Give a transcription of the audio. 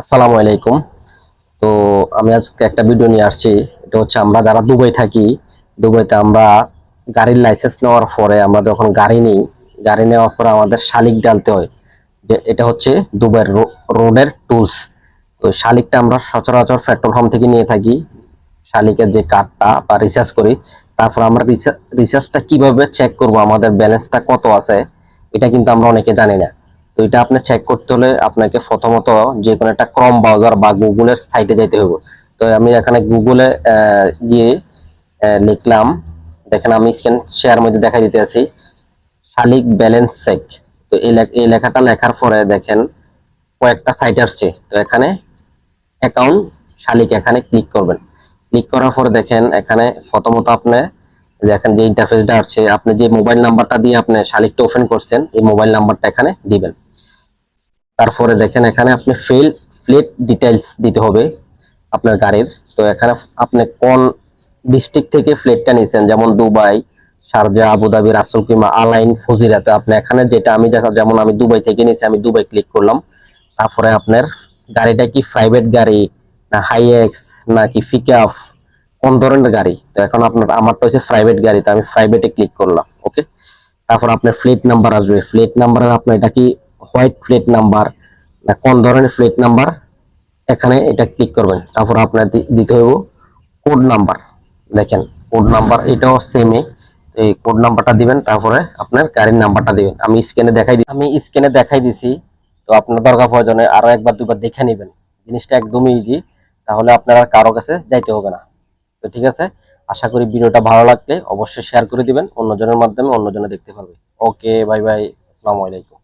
আসসালামু আলাইকুম। তো আমি আজকে একটা ভিডিও নিয়ে আসছি। এটা হচ্ছে আমরা যারা দুবাই থাকি, দুবাইতে আমরা গাড়ির লাইসেন্স নেওয়ার পরে আমরা যখন গাড়ি নিই, গাড়ি নেওয়ার পরে আমাদের শালিক ডালতে হয় যে এটা হচ্ছে দুবাইয়ের রোডের টুলস তো শালিকটা আমরা সচরাচর পেট্রোল পাম্প থেকে নিয়ে থাকি। শালিকের যে কার্ডটা বা রিচার্জ করি, তারপর আমরা রিচার্জটা কীভাবে চেক করব, আমাদের ব্যালেন্সটা কত আছে, এটা কিন্তু আমরা অনেকে জানি না। এটা আপনি চেক করতে হলে আপনাকে প্রথমত যে কোনো একটা ক্রম ব্রাউজার বা গুগলের সাইটে যেতে হবে তো আমি এখানে গুগলে গিয়ে লিখলাম। দেখেন আমি স্ক্যান শেয়ার মধ্যে দেখা দিতে আছি। শালিক ব্যালেন্স চেক তো এই লেখাটা লেখার পরে দেখেন কয়েকটা সাইট আসছে। তো এখানে অ্যাকাউন্ট শালিক এখানে ক্লিক করবেন। ক্লিক করার পরে দেখেন এখানে প্রথমত আপনি দেখেন যে ইন্টারফেসটা আসছে। আপনি যে মোবাইল নাম্বারটা দিয়ে আপনি শালিকটা ওপেন করছেন, এই মোবাইল নাম্বারটা এখানে দিবেন। তারপরে দেখেন, এখানে আপনি ফেল প্লেট ডিটেলস দিতে হবে আপনার গাড়ির। তো এখানে আপনি কোন ডিস্ট্রিক্ট থেকে ফ্লেটটা নিয়েছেন যেমন দুবাই, শারজা, আবুধাবি, রাসুল কিমা, আলাইন ফজিরাতে আপনি এখানে যেটা আমি দেখা, যেমন আমি দুবাই থেকে নিয়েছি আমি দুবাই ক্লিক করলাম। তারপরে আপনার গাড়িটা কি প্রাইভেট গাড়ি, না হাইএক্স নাকি পিকআপ কোন ধরনের গাড়ি? তো এখন আপনার আমারটা হচ্ছে প্রাইভেট গাড়ি, তো আমি প্রাইভেটে ক্লিক করলাম ওকে তারপর আপনার ফ্লেট নাম্বার আসবে। ফ্লেট নাম্বার আপনার এটা কি হোয়াইট ফ্লেট নাম্বার কোন ধরনের ফ্লেট নাম্বার এখানে এটা ক্লিক করবেন। তারপর আপনার দিতে হইব কোড নাম্বার দেখেন কোড নাম্বার এটাও সেমে এই কোড নাম্বারটা দিবেন, তারপরে আপনার গাড়ির নাম্বারটা দিবেন। আমি স্ক্যানে দেখাই আমি স্ক্যানে দেখাই দিছি, তো আপনার দরকার প্রয়োজনে আরও একবার দুবার দেখে নেবেন। জিনিসটা একদমই ইজি তাহলে আপনার কারও কাছে যাইতে হবে না। তো ঠিক আছে, আশা করি ভিডিওটা ভালো লাগলে অবশ্যই শেয়ার করে দিবেন, অন্যজনের মাধ্যমে অন্যজনে দেখতে পারবে। ওকে বাই বাই আসসালামু আলাইকুম।